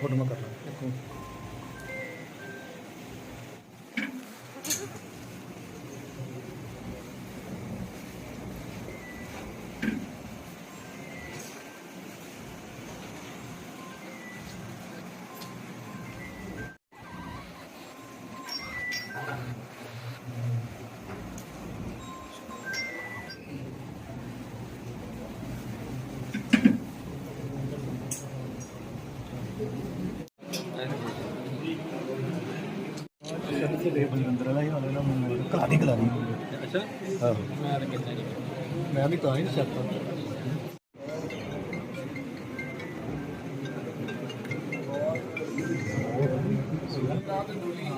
Photo ਮੈਂ ਕਰ ਲਾਂ ਸ਼ਕਤੀ ਦੇ ਬਲਵਿੰਦਰ ਵਾਲਾ ਹੀ ਹਾਲੇ ਨਾ ਮੈਨੂੰ ਅੱਛਾ। ਹਾਂ। ਮੈਂ ਤਾਂ ਕਿੰਨਾ ਨਹੀਂ ਮੈਂ ਵੀ ਤਾਂ ਹੀ ਸ਼ਕਤੀ ਲੋੜੀ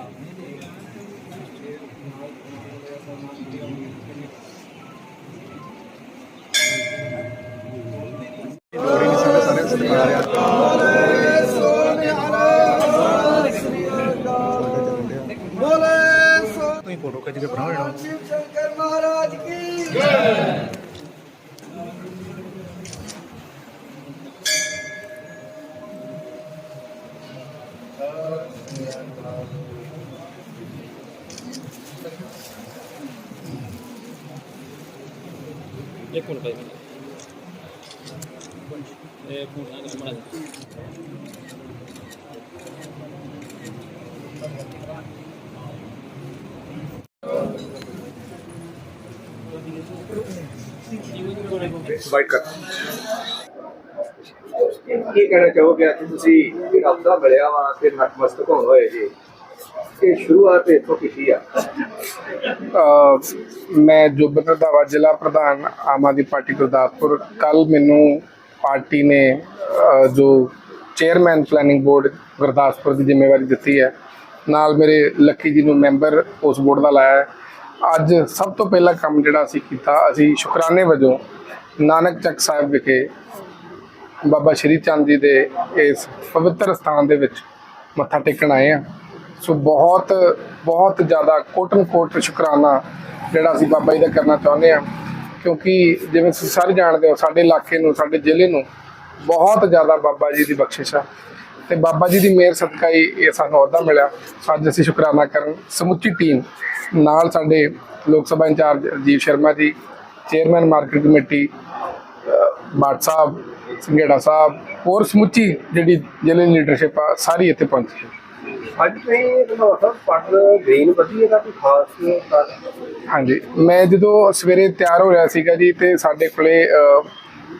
लोक जी के प्राण शंकर महाराज की एक मिनट एक मिनट ਫੋਨ ਨਾ ਕੀ ਕਹਿਣਾ ਚਾਹੋਗੇ? ਕਿ ਤੁਸੀਂ ਇਹ ਹਫਤਾ ਮਿਲਿਆ ਵਾ ਤੇ ਨਤਮਸਤਕ ਹੋਣ ਹੋਏ ਜੀ। ਇਹ ਸ਼ੁਰੂਆਤ ਇੱਥੋਂ ਕੀਤੀ ਆ। ਮੈਂ ਜੋਬਨ ਰੰਧਾਵਾ ਜ਼ਿਲ੍ਹਾ ਪ੍ਰਧਾਨ ਆਮ ਆਦਮੀ ਪਾਰਟੀ ਗੁਰਦਾਸਪੁਰ। ਕੱਲ ਮੈਨੂੰ ਪਾਰਟੀ ਨੇ ਜੋ ਚੇਅਰਮੈਨ ਪਲੈਨਿੰਗ ਬੋਰਡ ਗੁਰਦਾਸਪੁਰ ਦੀ ਜ਼ਿੰਮੇਵਾਰੀ ਦਿੱਤੀ ਹੈ, ਨਾਲ ਮੇਰੇ ਲੱਕੀ ਜੀ ਨੂੰ ਮੈਂਬਰ ਉਸ ਬੋਰਡ ਦਾ ਲਾਇਆ ਅੱਜ ਸਭ ਤੋਂ ਪਹਿਲਾ ਕੰਮ ਜਿਹੜਾ ਅਸੀਂ ਕੀਤਾ, ਅਸੀਂ ਸ਼ੁਕਰਾਨੇ ਵਜੋਂ ਨਾਨਕ ਚੱਕ ਸਾਹਿਬ ਵਿਖੇ ਬਾਬਾ ਸ਼੍ਰੀ ਚੰਦ ਜੀ ਦੇ ਇਸ ਪਵਿੱਤਰ ਸਥਾਨ ਦੇ ਵਿੱਚ ਮੱਥਾ ਟੇਕਣ ਆਏ ਆ ਸੋ ਬਹੁਤ ਬਹੁਤ ਜ਼ਿਆਦਾ ਕੋਟਨ ਕੋਟ ਸ਼ੁਕਰਾਨਾ ਜਿਹੜਾ ਅਸੀਂ ਬਾਬਾ ਜੀ ਦਾ ਕਰਨਾ ਚਾਹੁੰਦੇ ਆ ਕਿਉਂਕਿ ਜਿਵੇਂ ਤੁਸੀਂ ਸਾਰੇ ਜਾਣਦੇ ਹੋ, ਸਾਡੇ ਇਲਾਕੇ ਨੂੰ, ਸਾਡੇ ਜ਼ਿਲ੍ਹੇ ਨੂੰ ਬਹੁਤ ਜ਼ਿਆਦਾ ਬਾਬਾ ਜੀ ਦੀ ਬਖਸ਼ਿਸ਼ ਆ। ਤੇ ਬਾਬਾ ਜੀ ਦੀ ਮਿਹਰ ਸਦਕਾ ਹੀ ਇਹ ਸਾਨੂੰ ਅਹੁਦਾ ਮਿਲਿਆ। ਅੱਜ ਅਸੀਂ ਸ਼ੁਕਰਾਨਾ ਕਰਨ ਸਮੁੱਚੀ ਟੀਮ ਨਾਲ ਸਾਡੇ ਲੋਕ ਸਭਾ incharge Rajiv Sharma ji chairman market committee ਬਾਟ ਸਾਹਿਬ ਸੰਘੇੜਾ ਸਾਹਿਬ ਹੋਰ ਸਮੁੱਚੀ ਜਿਹੜੀ ਜ਼ਿਲ੍ਹੇ ਲੀਡਰਸ਼ਿਪ ਆ ਸਾਰੀ ਇੱਥੇ ਪਹੁੰਚੀ ਅੱਜ ਤੁਸੀਂ ਸਭ ਪੱਟ ਗ੍ਰੀਨ ਵਧੀਆ ਦਾ ਕੋਈ ਖਾਸ ਕਾਰਨ? ਹਾਂਜੀ ਮੈਂ ਜਦੋਂ ਸਵੇਰੇ ਤਿਆਰ ਹੋ ਰਿਹਾ ਸੀਗਾ ਜੀ ਤੇ ਸਾਡੇ ਕੋਲੇ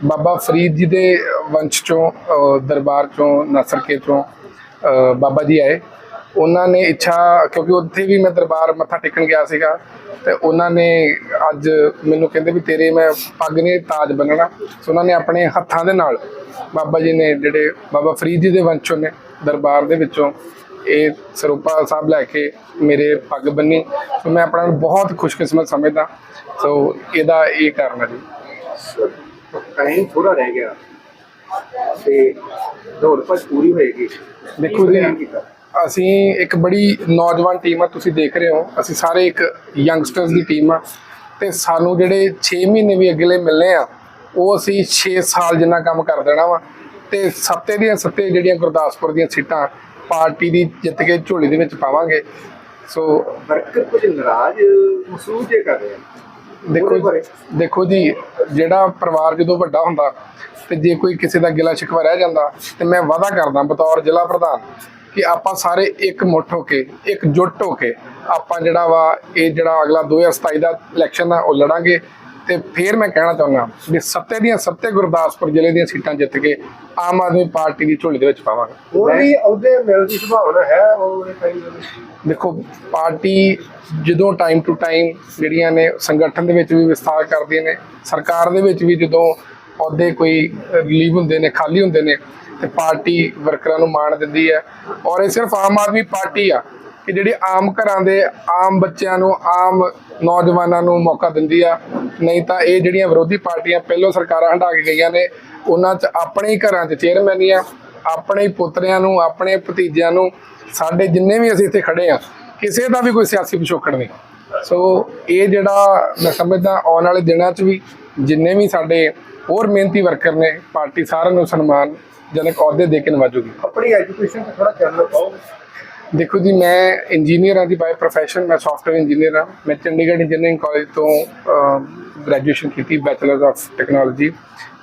ਬਾਬਾ ਫਰੀਦ ਜੀ ਦੇ ਵੰਸ਼ ਚੋਂ ਦਰਬਾਰ ਚੋਂ ਨਸਰਕੇ ਚੋਂ ਅ, ਬਾਬਾ ਜੀ ਆਏ ਉਹਨਾਂ ਨੇ ਇੱਛਾ ਕਿਉਂਕਿ ਉੱਥੇ ਵੀ ਮੈਂ ਦਰਬਾਰ ਮੱਥਾ ਟੇਕਣ ਗਿਆ ਸੀਗਾ ਤੇ ਉਹਨਾਂ ਨੇ ਅੱਜ ਮੈਨੂੰ ਕਹਿੰਦੇ ਵੀ ਤੇਰੇ ਮੈਂ ਪੱਗ ਨੇ ਤਾਜ ਬੰਨਣਾ। ਸੋ ਉਹਨਾਂ ਨੇ ਆਪਣੇ ਹੱਥਾਂ ਦੇ ਨਾਲ ਬਾਬਾ ਜੀ ਨੇ ਜਿਹੜੇ ਬਾਬਾ ਫਰੀਦ ਜੀ ਦੇ ਵੰਸ਼ੋਂ ਨੇ ਦਰਬਾਰ ਦੇ ਵਿੱਚੋਂ ਇਹ ਸਰੂਪਾ ਸਾਹਿਬ ਲੈ ਕੇ ਮੇਰੇ ਪੱਗ ਬੰਨੀ। ਸੋ ਮੈਂ ਆਪਣਾ ਬਹੁਤ ਖੁਸ਼ਕਿਸਮਤ ਸਮਝਦਾ। ਸੋ ਇਹਦਾ ਇਹ ਕਾਰਨ ਹੈ ਜੀ। ਟਾਈਮ ਥੋੜਾ ਰਹਿ ਗਿਆ। ਤੇ ਦੌੜ ਪੂਰੀ ਹੋਏਗੀ। ਦੇਖੋ ਜੀ? ਅਸੀਂ ਇੱਕ ਬੜੀ ਨੌਜਵਾਨ ਟੀਮ ਆ ਤੁਸੀਂ ਦੇਖ ਰਹੇ ਹੋ। ਅਸੀਂ ਸਾਰੇ ਇੱਕ ਯੰਗਸਟਰਸ ਦੀ ਟੀਮ ਆ ਤੇ ਸਾਨੂੰ ਜਿਹੜੇ 6 ਮਹੀਨੇ ਵੀ ਅਗਲੇ ਮਿਲਨੇ ਆ ਉਹ ਅਸੀਂ 6 ਸਾਲ ਜਿੰਨਾ ਕੰਮ ਕਰ ਦੇਣਾ ਵਾ। ਤੇ ਸੱਤੇ ਦੀਆਂ ਸੱਤੇ ਜਿਹੜੀਆਂ ਗੁਰਦਾਸਪੁਰ ਦੀਆਂ ਸੀਟਾਂ ਪਾਰਟੀ ਦੀ ਜਿੱਤ ਕੇ ਝੋਲੀ ਦੇ ਵਿੱਚ ਪਾਵਾਂਗੇ। ਸੋ ਵਰਕਰ ਕੁਝ ਨਾਰਾਜ਼ ਮਹਿਸੂਸ ਜੇ ਕਰ ਰਹੇ ਆ? ਦੇਖੋ? ਦੇਖੋ ਜੀ ਜਿਹੜਾ ਪਰਿਵਾਰ ਜਦੋਂ ਵੱਡਾ ਹੁੰਦਾ ਤੇ ਜੇ ਕੋਈ ਕਿਸੇ ਦਾ ਗਿਲਾ ਸ਼ਿਕਵਾ ਰਹਿ ਜਾਂਦਾ ਤੇ ਮੈਂ ਵਾਅਦਾ ਕਰਦਾ ਬਤੌਰ ਜ਼ਿਲ੍ਹਾ ਪ੍ਰਧਾਨ ਕਿ ਆਪਾਂ ਸਾਰੇ ਇੱਕ ਮੁੱਠ ਹੋ ਕੇ ਇੱਕ ਜੁੱਟ ਹੋ ਕੇ ਆਪਾਂ ਜਿਹੜਾ ਵਾ ਇਹ ਜਿਹੜਾ ਅਗਲਾ 2027 ਦਾ ਇਲੈਕਸ਼ਨ ਆ ਉਹ ਲੜਾਂਗੇ। ਤੇ ਫਿਰ ਮੈਂ ਕਹਿਣਾ ਚਾਹੁੰਦਾ ਵੀ ਸੱਤੇ ਦੀਆਂ ਸੱਤੇ ਗੁਰਦਾਸਪੁਰ ਜ਼ਿਲ੍ਹੇ ਦੀਆਂ ਸੀਟਾਂ ਜਿੱਤ ਕੇ ਆਮ ਆਦਮੀ ਪਾਰਟੀ ਦੀ ਝੋਲੀ ਦੇ ਵਿੱਚ ਪਾਵਾਂਗੇ। ਹੋਰ ਵੀ ਅਹੁਦੇ ਮਿਲਣ ਦੀ ਸੰਭਾਵਨਾ ਹੈ ਉਹਨੇ ਵਿੱਚ ਦੇਖੋ ਪਾਰਟੀ ਜਦੋਂ ਟਾਈਮ ਟੂ ਟਾਈਮ ਜਿਹੜੀਆਂ ਨੇ ਸੰਗਠਨ ਦੇ ਵਿੱਚ ਵੀ ਵਿਸਥਾਰ ਕਰਦੀਆਂ ਨੇ ਸਰਕਾਰ ਦੇ ਵਿੱਚ ਵੀ ਜਦੋਂ ਅਹੁਦੇ ਕੋਈ ਰਿਲੀਵ ਹੁੰਦੇ ਨੇ ਖਾਲੀ ਹੁੰਦੇ ਨੇ ਤੇ ਪਾਰਟੀ ਵਰਕਰਾਂ ਨੂੰ ਮਾਣ ਦਿੰਦੀ ਹੈ। ਔਰ ਇਹ ਸਿਰਫ ਆਮ ਆਦਮੀ ਪਾਰਟੀ ਆ ਕਿ ਜਿਹੜੀ ਆਮ ਘਰਾਂ ਦੇ ਆਮ ਬੱਚਿਆਂ ਨੂੰ, ਆਮ ਨੌਜਵਾਨਾਂ ਨੂੰ ਮੌਕਾ ਦਿੰਦੀ ਆ। ਨਹੀਂ ਤਾਂ ਇਹ ਜਿਹੜੀਆਂ ਵਿਰੋਧੀ ਪਾਰਟੀਆਂ ਪਹਿਲੋਂ ਸਰਕਾਰਾਂ ਹਟਾ ਕੇ ਗਈਆਂ ਨੇ, ਉਹਨਾਂ 'ਚ ਆਪਣੇ ਹੀ ਘਰਾਂ 'ਚ ਚੇਅਰਮੈਨੀਆਂ ਆਪਣੇ ਹੀ ਪੁੱਤਰਿਆਂ ਨੂੰ, ਆਪਣੇ ਭਤੀਜਿਆਂ ਨੂੰ, ਸਾਡੇ ਜਿੰਨੇ ਵੀ ਅਸੀਂ ਇੱਥੇ ਖੜੇ ਆ, ਕਿਸੇ ਦਾ ਵੀ ਕੋਈ ਸਿਆਸੀ ਪਿਛੋਕੜ ਨਹੀਂ। ਸੋ ਇਹ ਜਿਹੜਾ ਮੈਂ ਸਮਝਦਾ ਆਉਣ ਵਾਲੇ ਦਿਨਾਂ 'ਚ ਵੀ ਜਿੰਨੇ ਵੀ ਸਾਡੇ ਹੋਰ ਮਿਹਨਤੀ ਵਰਕਰ ਨੇ, ਪਾਰਟੀ ਸਾਰਿਆਂ ਨੂੰ ਸਨਮਾਨ ਜਨਕ ਅਹੁਦੇ ਦੇ ਕੇ ਨਵਾਜੂਗੀ। ਆਪਣੀ ਐਜੂਕੇਸ਼ਨ ਤੇ ਥੋੜਾ ਚਾਨਣ ਪਾਓ ਦੇਖੋ ਜੀ ਮੈਂ ਇੰਜੀਨੀਅਰ ਹਾਂ ਦੀ ਬਾਈ ਪ੍ਰੋਫੈਸ਼ਨ ਮੈਂ ਸੌਫਟਵੇਅਰ ਇੰਜੀਨੀਅਰ ਹਾਂ। ਮੈਂ ਚੰਡੀਗੜ੍ਹ ਇੰਜੀਨੀਅਰਿੰਗ ਕਾਲਜ ਤੋਂ ਗ੍ਰੈਜੂਏਸ਼ਨ ਕੀਤੀ ਬੈਚਲਰ ਆਫ ਟੈਕਨੋਲੋਜੀ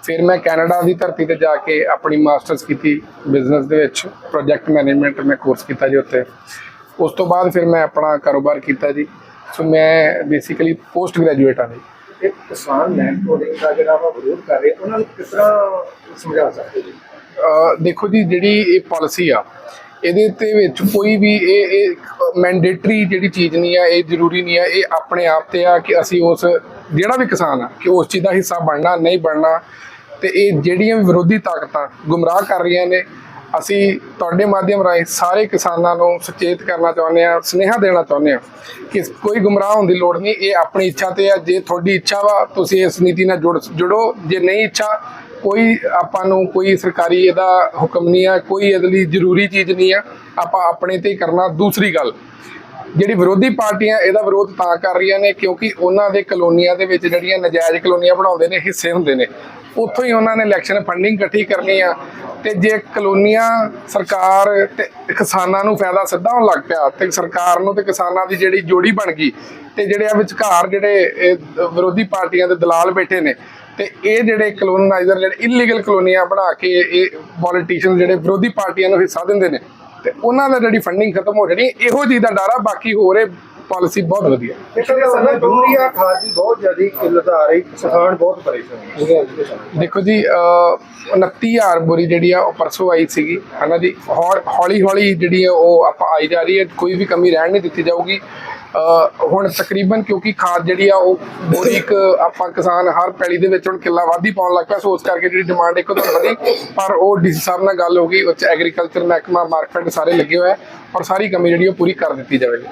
ਫਿਰ ਮੈਂ ਕੈਨੇਡਾ ਦੀ ਧਰਤੀ ਤੇ ਜਾ ਕੇ ਆਪਣੀ ਮਾਸਟਰਸ ਕੀਤੀ ਬਿਜ਼ਨਸ ਦੇ ਵਿੱਚ ਪ੍ਰੋਜੈਕਟ ਮੈਨੇਜਮੈਂਟ ਮੈਂ ਕੋਰਸ ਕੀਤਾ ਜੀ ਉੱਥੇ। ਉਸ ਤੋਂ ਬਾਅਦ ਫਿਰ ਮੈਂ ਆਪਣਾ ਕਾਰੋਬਾਰ ਕੀਤਾ ਜੀ। ਸੋ ਮੈਂ ਬੇਸਿਕਲੀ ਪੋਸਟ ਗ੍ਰੈਜੂਏਟ ਹਾਂ ਜੀ। ਇੱਕ ਕਿਸਾਨ ਲੈਂਡ ਕੋਡਿੰਗ ਦਾ ਜਿਹੜਾ ਵਿਰੋਧ ਕਰ ਰਹੇ ਉਹਨਾਂ ਨੂੰ ਕਿਸ ਤਰ੍ਹਾਂ ਸਮਝਾ ਸਕਦੇ ਜੀ ਦੇਖੋ ਜੀ, ਜਿਹੜੀ ਇਹ ਪਾਲਿਸੀ ਆ, ਇਹਦੇ ਤੇ ਵਿੱਚ ਕੋਈ ਵੀ ਇਹ ਇਹ ਮੈਂਡੇਟਰੀ ਜਿਹੜੀ ਚੀਜ਼ ਨਹੀਂ ਆ, ਇਹ ਜ਼ਰੂਰੀ ਨਹੀਂ ਆ, ਇਹ ਆਪਣੇ ਆਪ ਤੇ ਆ ਕਿ ਅਸੀਂ ਉਸ, ਜਿਹੜਾ ਵੀ ਕਿਸਾਨ ਆ, ਕਿ ਉਸ ਚੀਜ਼ ਦਾ ਹਿੱਸਾ ਬਣਨਾ, ਨਹੀਂ ਬਣਨਾ। ਤੇ ਇਹ ਜਿਹੜੀਆਂ ਵੀ ਵਿਰੋਧੀ ਤਾਕਤਾਂ ਗੁੰਮਰਾਹ ਕਰ ਰਹੀਆਂ ਨੇ, ਅਸੀਂ ਤੁਹਾਡੇ ਮਾਧਿਅਮ ਰਾਹੀਂ ਸਾਰੇ ਕਿਸਾਨਾਂ ਨੂੰ ਸੁਚੇਤ ਕਰਨਾ ਚਾਹੁੰਦੇ ਆ ਸੁਨੇਹਾ ਦੇਣਾ ਚਾਹੁੰਦੇ ਆ ਕਿ ਕੋਈ ਗੁੰਮਰਾਹ ਹੋਣ ਦੀ ਲੋੜ ਨਹੀਂ, ਇਹ ਆਪਣੀ ਇੱਛਾ ਤੇ ਆ। ਜੇ ਤੁਹਾਡੀ ਇੱਛਾ ਵਾ, ਤੁਸੀਂ ਇਸ ਨੀਤੀ ਨਾਲ ਜੁੜ, ਜੁੜੋ। ਜੇ ਨਹੀਂ ਇੱਛਾ ਕੋਈ ਆਪਾਂ ਨੂੰ ਕੋਈ ਸਰਕਾਰੀ ਇਹਦਾ ਹੁਕਮ ਨਹੀਂ ਆ, ਕੋਈ ਇਹਦੇ ਲਈ ਜ਼ਰੂਰੀ ਚੀਜ਼ ਨਹੀਂ ਆ, ਆਪਾਂ ਆਪਣੇ ਤੇ ਕਰਨਾ। ਦੂਸਰੀ ਗੱਲ, ਜਿਹੜੀ ਵਿਰੋਧੀ ਪਾਰਟੀਆਂ ਇਹਦਾ ਵਿਰੋਧ ਤਾਂ ਕਰ ਰਹੀਆਂ ਨੇ, ਕਿਉਂਕਿ ਉਹਨਾਂ ਦੇ ਕਲੋਨੀਆਂ ਦੇ ਵਿੱਚ ਜਿਹੜੀਆਂ ਨਜਾਇਜ਼ ਕਲੋਨੀਆਂ ਬਣਾਉਂਦੇ ਨੇ, ਹਿੱਸੇ ਹੁੰਦੇ ਨੇ। ਉੱਥੋਂ ਹੀ ਉਹਨਾਂ ਨੇ ਇਲੈਕਸ਼ਨ ਫੰਡਿੰਗ ਇਕੱਠੀ ਕਰਨੀ ਆ, ਤੇ ਜੇ ਕਲੋਨੀਆਂ ਸਰਕਾਰ ਤੇ ਕਿਸਾਨਾਂ ਨੂੰ ਫਾਇਦਾ ਸਿੱਧਾ ਹੋਣ ਲੱਗ ਪਿਆ, ਤੇ ਸਰਕਾਰ ਨੂੰ ਤੇ ਕਿਸਾਨਾਂ ਦੀ ਜਿਹੜੀ ਜੋੜੀ ਬਣ ਗਈ, ਤੇ ਜਿਹੜੇ ਆ ਵਿਚਕਾਰ ਜਿਹੜੇ ਵਿਰੋਧੀ ਪਾਰਟੀਆਂ ਦੇ ਦਲਾਲ ਬੈਠੇ ਨੇ ਤੇ ਇਹ ਜਿਹੜੇ ਕਲੋਨਾਈਜ਼ਰ ਜਿਹੜੇ ਇਲੀਗਲ ਕਲੋਨੀਆਂ ਬਣਾ ਕੇ ਇਹ ਪੋਲੀਟੀਸ਼ੀਅਨ ਜਿਹੜੇ ਵਿਰੋਧੀ ਪਾਰਟੀਆਂ ਨੂੰ ਹਿੱਸਾ ਦਿੰਦੇ ਨੇ ਤੇ ਉਹਨਾਂ ਦਾ ਜਿਹੜੀ ਫੰਡਿੰਗ ਖਤਮ ਹੋ ਜਾਣੀ ਇਹੋ ਚੀਜ਼ ਦਾ ਡਰ ਆ ਬਾਕੀ ਹੋਰ ਇਹ ਪਾਲਿਸੀ ਬਹੁਤ ਵਧੀਆ। ਯੂਰੀਆ ਖਾਦ ਦੀ ਬਹੁਤ ਜ਼ਿਆਦਾ ਕਿੱਲਤ ਆ ਰਹੀ ਕਿਸਾਨ ਬਹੁਤ ਪਰੇਸ਼ਾਨ ਹੈ ਦੇਖੋ ਜੀ ਅਹ 29000 ਬੋਰੀ ਜਿਹੜੀ ਆ ਉਹ ਪਰਸੋਂ ਆਈ ਸੀਗੀ ਹਨਾ ਜੀ ਹੌਲੀ ਹੌਲੀ ਜਿਹੜੀ ਆ ਉਹ ਆਪਾਂ ਆਈ ਜਾ ਰਹੀ ਹੈ ਕੋਈ ਵੀ ਕਮੀ ਰਹਿਣ ਨਹੀਂ ਦਿੱਤੀ ਜਾਊਗੀ। ਹੁਣ ਤਕਰੀਬਨ ਕਿਉਂਕਿ ਖਾਦ ਜਿਹੜੀ ਆ ਉਹ ਬੋਰੀ ਇੱਕ ਆਪਾਂ ਕਿਸਾਨ ਹਰ ਪੈਲੀ ਦੇ ਵਿੱਚ ਹੁਣ ਕਿੱਲਾ ਵਾਧੀ ਪਾਉਣ ਲੱਗ ਪਿਆ ਸੋ ਉਸ ਕਰਕੇ ਜਿਹੜੀ ਡਿਮਾਂਡ ਇੱਕੋ ਦਮ ਵਧੀ। ਪਰ ਉਹ ਡੀਸੀ ਸਾਹਿਬ ਨਾਲ ਗੱਲ ਹੋ ਗਈ, ਉਹ ਐਗਰੀਕਲਚਰ ਮਹਿਕਮਾ ਮਾਰਕੀਟ ਸਾਰੇ ਲੱਗੇ ਹੋਏ ਆ, ਔਰ ਸਾਰੀ ਕਮੀ ਜਿਹੜੀ ਉਹ ਪੂਰੀ ਕਰ ਦਿੱਤੀ ਜਾਵੇਗੀ।